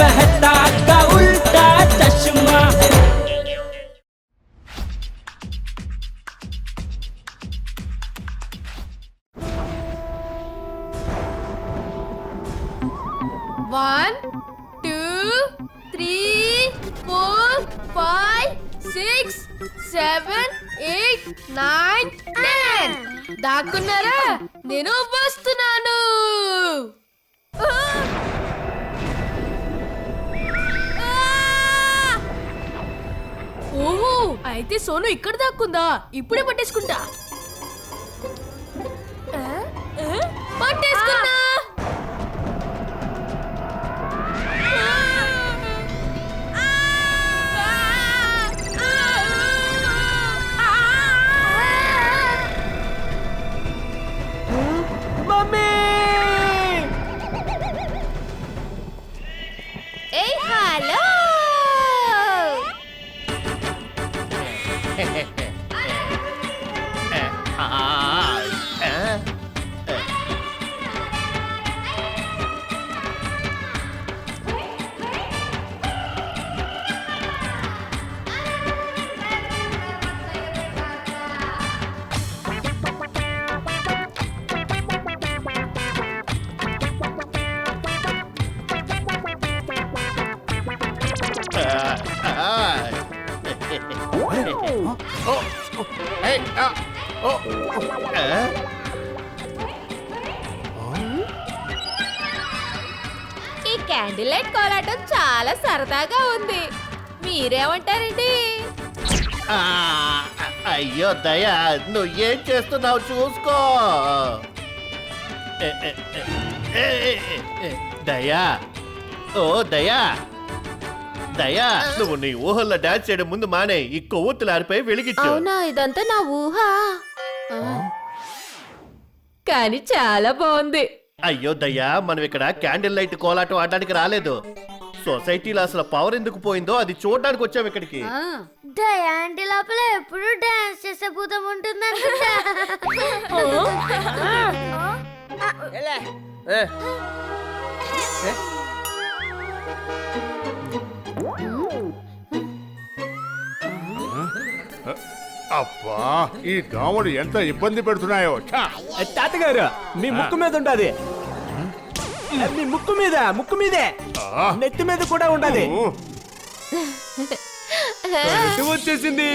Mehta Ka Ooltah Chashmah one two three four five six seven eight nine ten దాక్కున్నారా నేను వస్తున్నాను అయితే సోను ఇక్కడ దాక్కుందా? ఇప్పుడే పట్టేసుకుంటా. సరదాగా ఉంది. మీరేమంటారండి? ఆ, అయ్యో దయా నువ్వు ఏం చేస్తున్నావు చూసుకో దయా ఓ దయా దయా నువ్వు నీ ఊహల్లో డాన్స్ చేయడం ముందు మానే ఈ కొవ్వొత్తులు ఆరిపోయి వెలిగించు. అవునా ఇదంతా నా ఊహ? ఆ. కానీ చాలా బాగుంది. అయ్యో దయ్యా మనం ఇక్కడ క్యాండిల్ లైట్ కోలాటం ఆడడానికి రాలేదు. సొసైటీలో అసలు పవర్ ఎందుకు పోయిందో అది చూడడానికి వచ్చాం ఇక్కడికి. దయాంటి లోపల ఎప్పుడు డాన్స్ చేసే భూతం ఉంటుంది అబ్బా ఈ దోమలు ఎంత ఇబ్బంది పెడుతున్నాయో. ఛా! తాతగారు మీ ముక్కు మీద ఉండాది. మీ ముక్కు మీద ముక్కు మీదే. నెత్తి మీద కూడా కరెంటు వచ్చేసింది.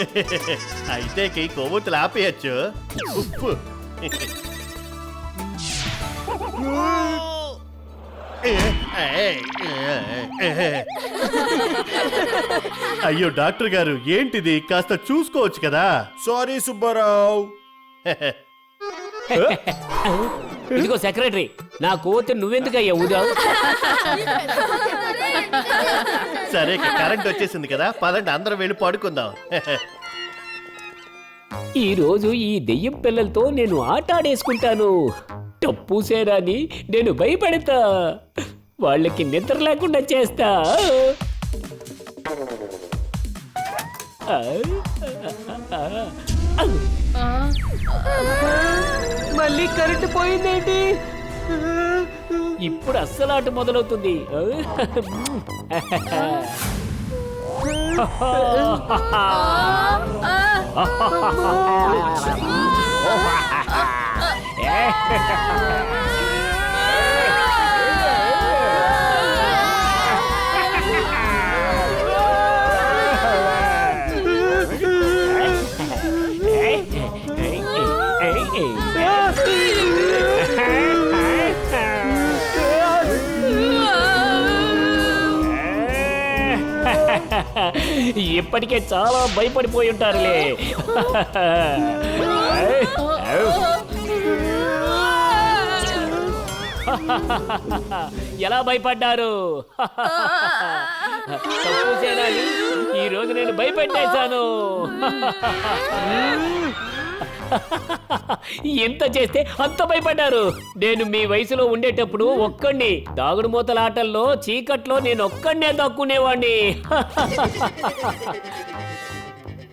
అయితే ఈ కొవ్వొత్తులు ఆపేయచ్చు. ఉప్పు. అయ్యో డాక్టర్ గారు ఏంటిది? కాస్త చూసుకోవచ్చు కదా. సారీ సుబ్బారావు. ఇదిగో సెక్రటరీ నా కోతి నువ్వెందుకయ్యా ఊదావు సరే ఇక కరెంట్ వచ్చేసింది కదా పదండి అందరం వెళ్ళి పడుకుందాం. ఈ రోజు ఈ దెయ్యం పిల్లలతో నేను ఆట ఆడేసుకుంటాను. టప్పు సేరాని నేను భయపడతా. వాళ్ళకి నిద్ర లేకుండా చేస్తా. ఆ, మళ్ళీ కరెంటు పోయిందేంటి? ఇప్పుడు అస్సలు ఆట మొదలవుతుంది. ఇప్పటికే చాలా భయపడిపోయి ఉంటారులే. ఎలా భయపడ్డారు? తప్పు ఈ రోజు నేను భయపెట్టేశాను. ఎంత చేస్తే అంత భయపడ్డారు. నేను మీ వయసులో ఉండేటప్పుడు ఒక్కడిని. దాగుడు మూతల ఆటల్లో చీకట్లో నేను ఒక్కడనే దక్కునేవాణ్ణి.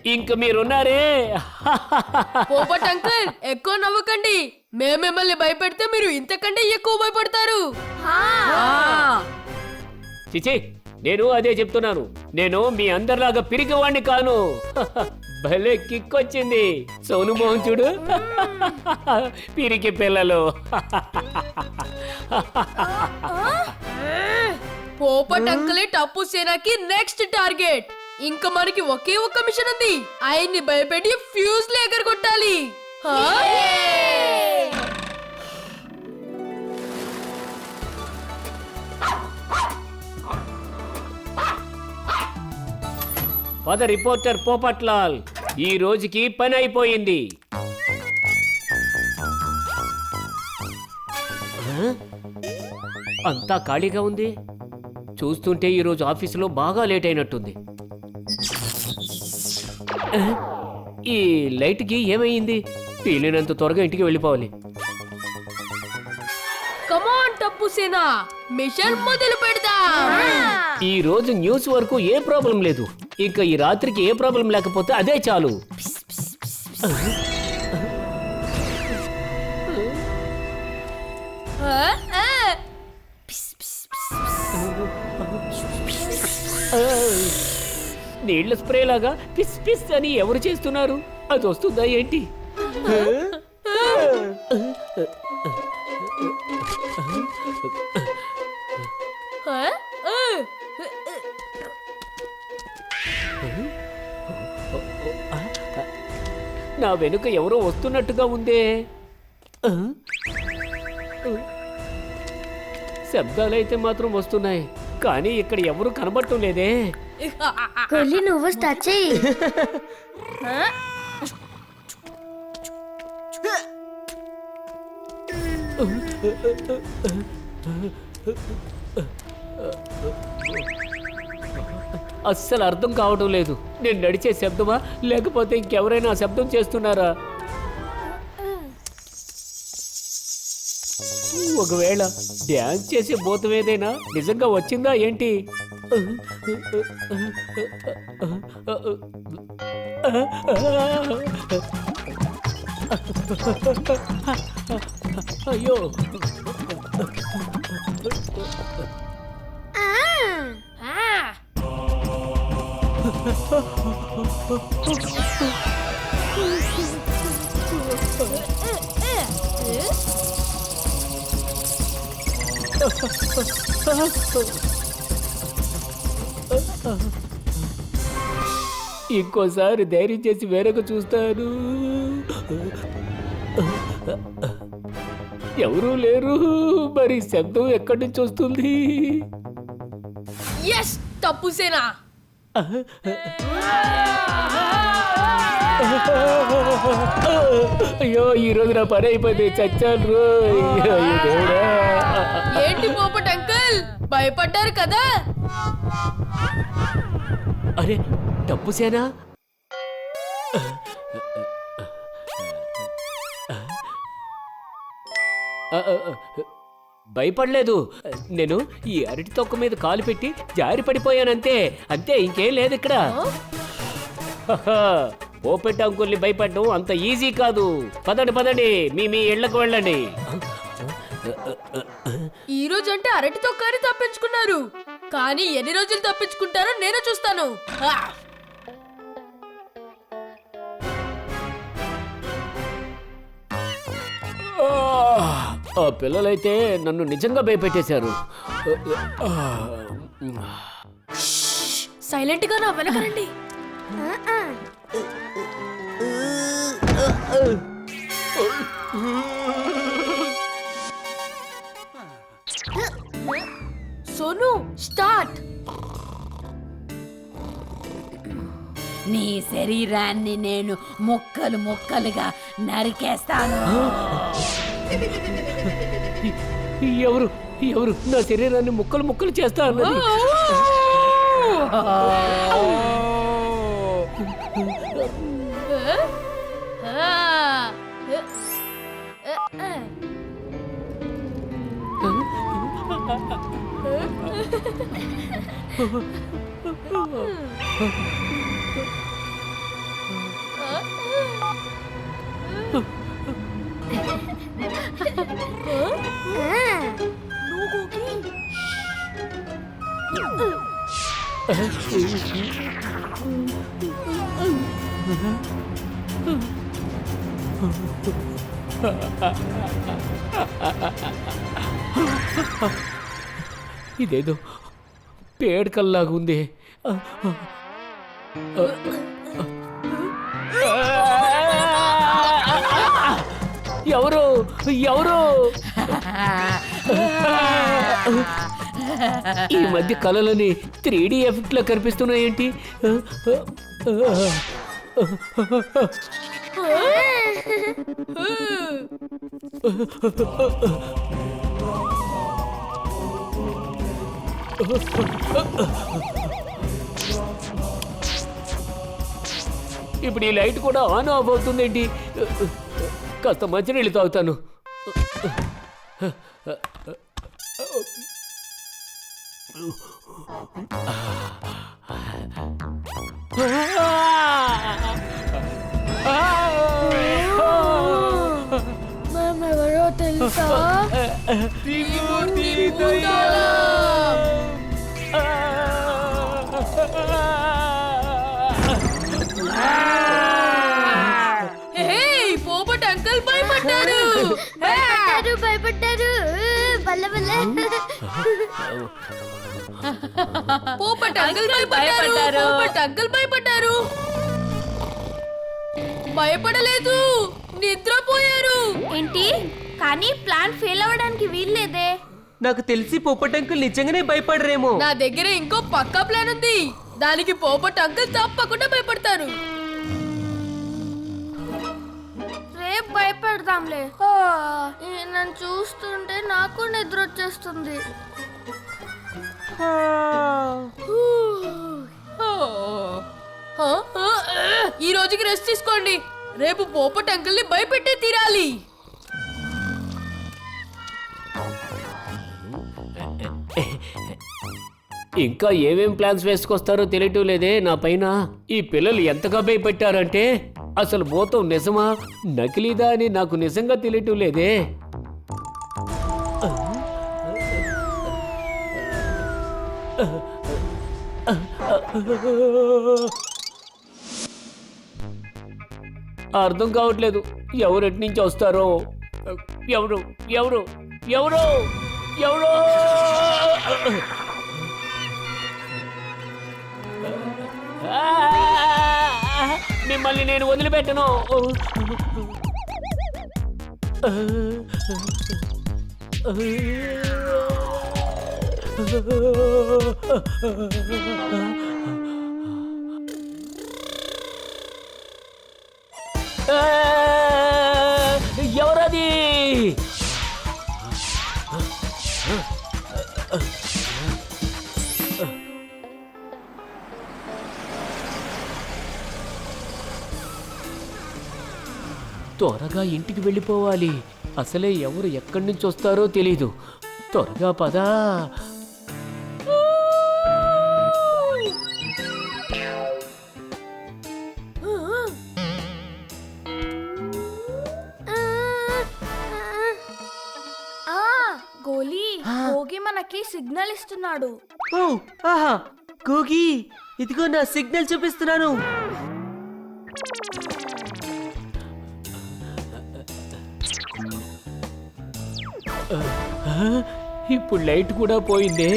ఇంక మీరున్నారే? పోపట్ అంకుల్ ఎక్కువ నవ్వకండి. మేము మిమ్మల్ని భయపెడితే మీరు ఇంతకంటే ఎక్కువ భయపడతారు. ఆ. చిచి నేను అదే చెప్తున్నాను. నేను మీ అందరిలాగా పిరిగివాణ్ణి కాను. భలే కిక్ వచ్చింది. సోను మోహన్ చూడు. పిరికి పిల్లలు. పోపట్ అంకలే టప్పు సేనాకి నెక్స్ట్ టార్గెట్ ఇంకా మనకి ఒకే ఒక్క మిషన్ ఉంది. ఆయన్ని భయపెట్టి ఫ్యూజ్ లేకర్ కొట్టాలి పద రిపోర్టర్ పోపట్లాల్ ఈ రోజుకి పని అయిపోయింది? అంతా ఖాళీగా ఉంది? చూస్తుంటే ఈరోజు ఆఫీసులో బాగా లేట్ అయినట్టుంది? ఈ లైట్కి ఏమైంది? వీలైనంత త్వరగా ఇంటికి వెళ్ళిపోవాలి. కమాన్ టప్పు సేనా మిషన్ మొదలు పెడదాం. ఈ రోజు న్యూస్ వరకు ఏ ప్రాబ్లం లేదు. ఇక ఈ రాత్రికి ఏ ప్రాబ్లం లేకపోతే అదే చాలు. ఆ? నీళ్ళ స్ప్రే లాగా పిస్ పిస్ అని ఎవరు చేస్తున్నారు? అది వస్తుందా ఏంటి? నా వెనుక ఎవరో వస్తున్నట్టుగా ఉందే? శబ్దాలైతే మాత్రం వస్తున్నాయి కానీ ఇక్కడ ఎవరు కనబడటం లేదే. కొల్లి నువ్వు స్టార్ట్ చెయ్యి. అస్సలు అర్థం కావడం లేదు. నేను నడిచే శబ్దమా? లేకపోతే ఇంకెవరైనా శబ్దం చేస్తున్నారా? ఒకవేళ డ్యాన్స్ చేసే భూతం ఏదైనా నిజంగా వచ్చిందా ఏంటి? అయ్యో. ఇంకోసారి ధైర్యం చేసి వేరొక చూస్తాను. ఎవరూ లేరు. మరి శబ్దం ఎక్కడి నుంచి వస్తుంది? ఎస్ తప్పుసేనా అయ్యో ఈ రోజు నా పని అయిపోయింది చచ్చాను రోయ్. అయ్యో దేవుడా. ఏంటి పోపట్ అంకుల్ భయపడ్డారు కదా అరే డబ్బు సేనా ఆ, భయపడలేదు. నేను ఈ అరటి తొక్క మీద కాలు పెట్టి జారి పడిపోయానంతే. అంతే ఇంకేం లేదు ఇక్కడ. ఓపెట్ అంకుల్ని భయపడడం అంత ఈజీ కాదు. పదండి పదండి మీ మీ ఇళ్ళకు వెళ్ళండి. ఈ రోజు అంటే అరటి తొక్కని తప్పించుకున్నారు. కానీ ఎన్ని రోజులు తప్పించుకుంటారో నేను చూస్తాను. ఆ! ఆ పిల్లలైతే నన్ను నిజంగా భయపెట్టేశారు. సైలెంట్గా నా వెనకరండి సోను స్టార్ట్. నీ శరీరాన్ని నేను ముక్కలు ముక్కలుగా నరికేస్తాను. ఎవరు? ఎవరు? నా శరీరాన్ని ముక్కలు ముక్కలు చేస్తా అన్నది. ఇదేదో పేడకల్లాగా ఉంది. ఎవరు? ఎవరు? ఈ మధ్య కళలని త్రీ డి ఎఫెక్ట్లో కనిపిస్తున్నాయేంటి? ఇప్పుడు ఈ లైట్ కూడా ఆన్ ఆఫ్ అవుతుందేంటి? కాస్త మంచినీళ్ళు తాగుతాను. మేమెవరో తెలుసా హే పోపట్ అంకుల్ భయపడ్డారు భయపడ్డారు భయపడ్డారు బల్ల బల్ల పోపట్ అంకుల్ భయపడ్డారు. పోపట్ అంకుల్ భయపడ్డారు భయపడలేదు. నిద్రపోయారు. ఏంటి? కానీ ప్లాన్ ఫెయిల్ అవ్వడానికి వీల్లేదే. నాకు తెలిసి పొప్పటంకులు నిజంగానే భయపడరేమో. నా దగ్గర ఇంకో పక్కా ప్లాన్ ఉంది. దానికి పోపట్ అంకుల్ తప్పకుండా భయపడతారు. భయపెడదాంలే నన్ను చూస్తుంటే నాకు నిద్ర వచ్చేస్తుంది. ఈ రోజుకి రెస్ట్ తీసుకోండి. రేపు పోపట్ అంకుల్ని భయపెట్టే తీరాలి. ఇంకా ఏమేం ప్లాన్స్ వేసుకొస్తారో తెలియటం లేదే నా పైన. ఈ పిల్లలు ఎంతగా భయపెట్టారంటే అసలు భూతం నిజమా? నకిలీదా అని నాకు నిజంగా తెలియటం లేదే. అర్థం కావట్లేదు. ఎవరు నుంచి వస్తారో? ఎవరు? ఎవరు? ఎవరు? ఎవరు? Ah! మిమ్మల్ని నేను వదిలిపెట్టను. ఎవరది? త్వరగా ఇంటికి వెళ్ళిపోవాలి. అసలే ఎవరు ఎక్కడి నుంచి వస్తారో తెలీదు. త్వరగా పదా. ఆ, గోలీ మనకి సిగ్నల్ ఇస్తున్నాడు. ఓ ఆహా గోగి ఇదిగో నా సిగ్నల్ చూపిస్తున్నాను. ఇప్పుడు లైట్ కూడా పోయిందే.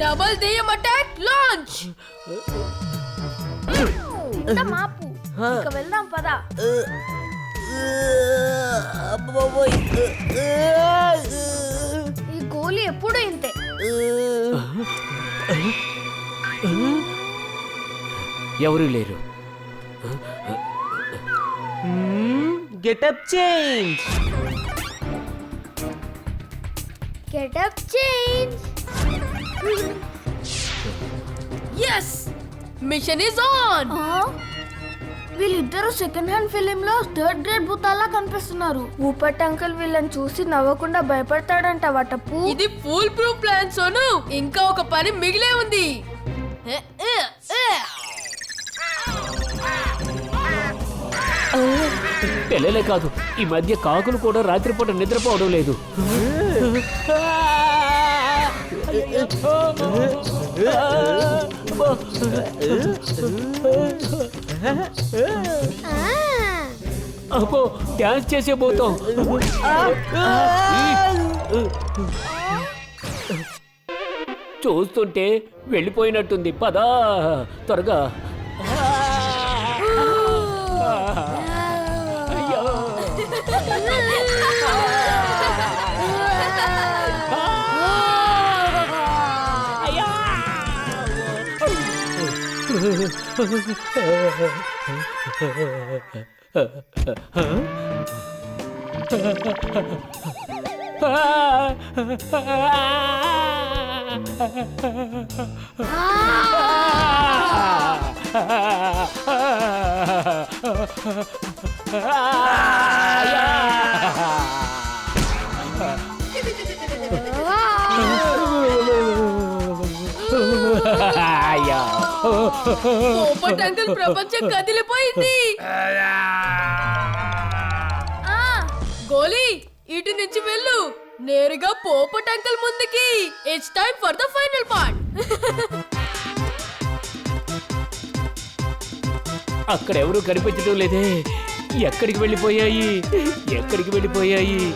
డబల్ దెయ్యం అటాక్ లాంచ్! ఇంత మాపు. ఇక వెళ్దాం పదా. ఈ గోలీ ఎప్పుడు ఇంతే? ఎవరు లేరు. Getup change getup change yes mission is on వీళ్ళిద్దరు సెకండ్ హ్యాండ్ ఫిలిం లో థర్డ్ గ్రేడ్ భూతాల్లా కనిపిస్తున్నారు. ఊపట్ అంకుల్ వీళ్ళని చూసి నవ్వకుండా భయపడతాడంట వటపు ఇది ఫుల్ ప్రూఫ్ ప్లాన్ సోను. ఇంకా ఒక పని మిగిలే ఉంది. పిల్లలే కాదు. ఈ మధ్య కాకులు కూడా రాత్రిపూట నిద్రపోవడం లేదు. అబ్బో డాన్స్ చేసే పోతాం చూస్తుంటే వెళ్ళిపోయినట్టుంది. పదా త్వరగా. అయ్యో. అయ్యో పోపట్ అంకుల్ ప్రపంచం కదిలిపోయింది. ఆ, గోలీ ఇటు నుంచి వెళ్ళు. నేరుగా పోపట్ అంకుల్ ముందుకి. It's time for the final part అక్కడ ఎవరు కనిపించడం లేదే. ఎక్కడికి వెళ్ళిపోయాయి? ఎక్కడికి వెళ్ళిపోయాయి?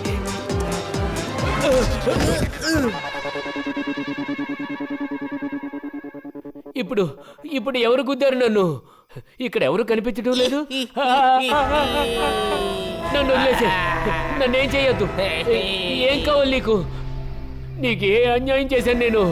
ఇప్పుడు ఇప్పుడు ఎవరు గుద్దారు నన్ను? ఇక్కడ ఎవరు కనిపించడం లేదు? నన్ను వదిలేసే. నన్ను ఏం చేయొద్దు. ఏం కావాలి నీకు? నీకు ఏ అన్యాయం చేశాను నేను?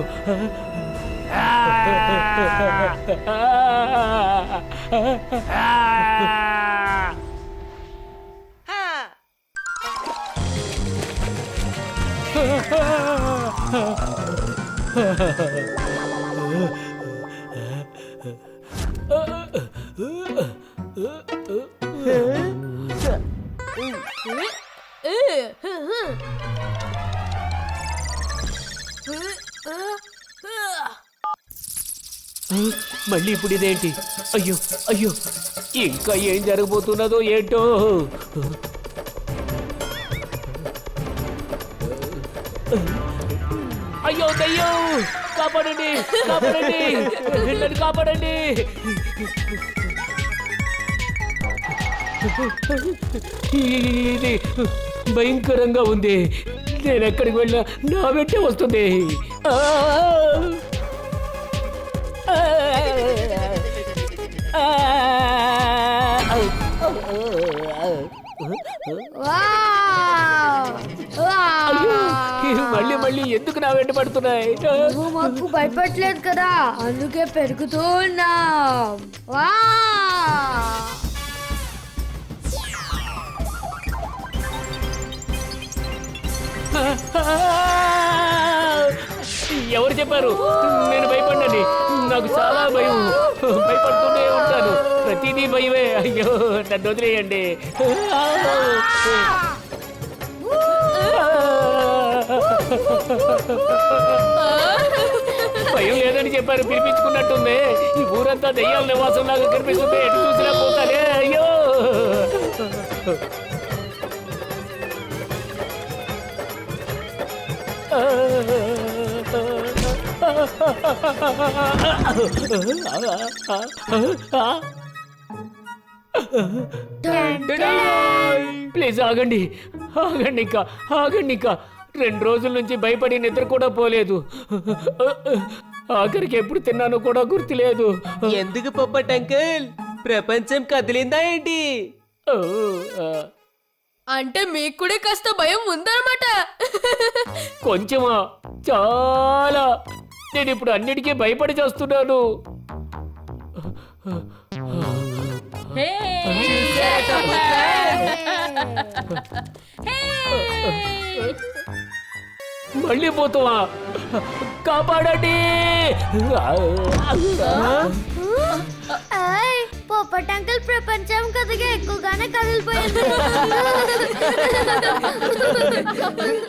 మళ్ళీ ఇప్పుడు ఇదేంటి? అయ్యో అయ్యో ఇంకా ఏం జరగబోతున్నదో ఏంటో? అయ్యో దయ్యో కాపాడండి కాపాడండి కాపాడండి. ఇది భయంకరంగా ఉంది. నేను ఎక్కడికి వెళ్ళినా నా వెంటే వస్తుంది. మళ్ళీ మళ్ళీ ఎందుకు నా వెంట పడుతున్నాయి? నువ్వు మాకు భయపడలేదు కదా? అందుకే పెరుగుతూ ఉన్నాం. ఎవరు చెప్పారు? నేను భయపడ్డాని నాకు చాలా భయం. భయపడుతూనే ఉంటాను. ప్రతిదీ భయమే. అయ్యో నన్ను వదిలేయండి. భయం లేదని చెప్పారు. పిలిపించుకున్నట్టుంది. ఈ ఊరంతా దెయ్యాల నివాసం లాగా కనిపిస్తుంది. ఎటు చూసినా పోతానే. అయ్యో. ప్లీజ్ ఆగండి. ఆగండి ఇంకా ఆగండి ఇంకా రెండు రోజుల నుంచి భయపడి నిద్ర కూడా పోలేదు. ఆఖరికి ఎప్పుడు తిన్నానో కూడా గుర్తులేదు. ఎందుకు పొప్పట్ అంకుల్ ప్రపంచం కదిలిందా ఏంటి? అంటే మీకు కూడా కాస్త భయం ఉందన్నమాట. కొంచెమా? చాలా. నేను ఇప్పుడు అన్నిటికీ భయపడి చేస్తున్నాను. మళ్ళీ పోతావా? కాపాడండి! పోపట్ అంకుల్ ప్రపంచం కదిగా ఎక్కువగానే కదిలిపోయింది.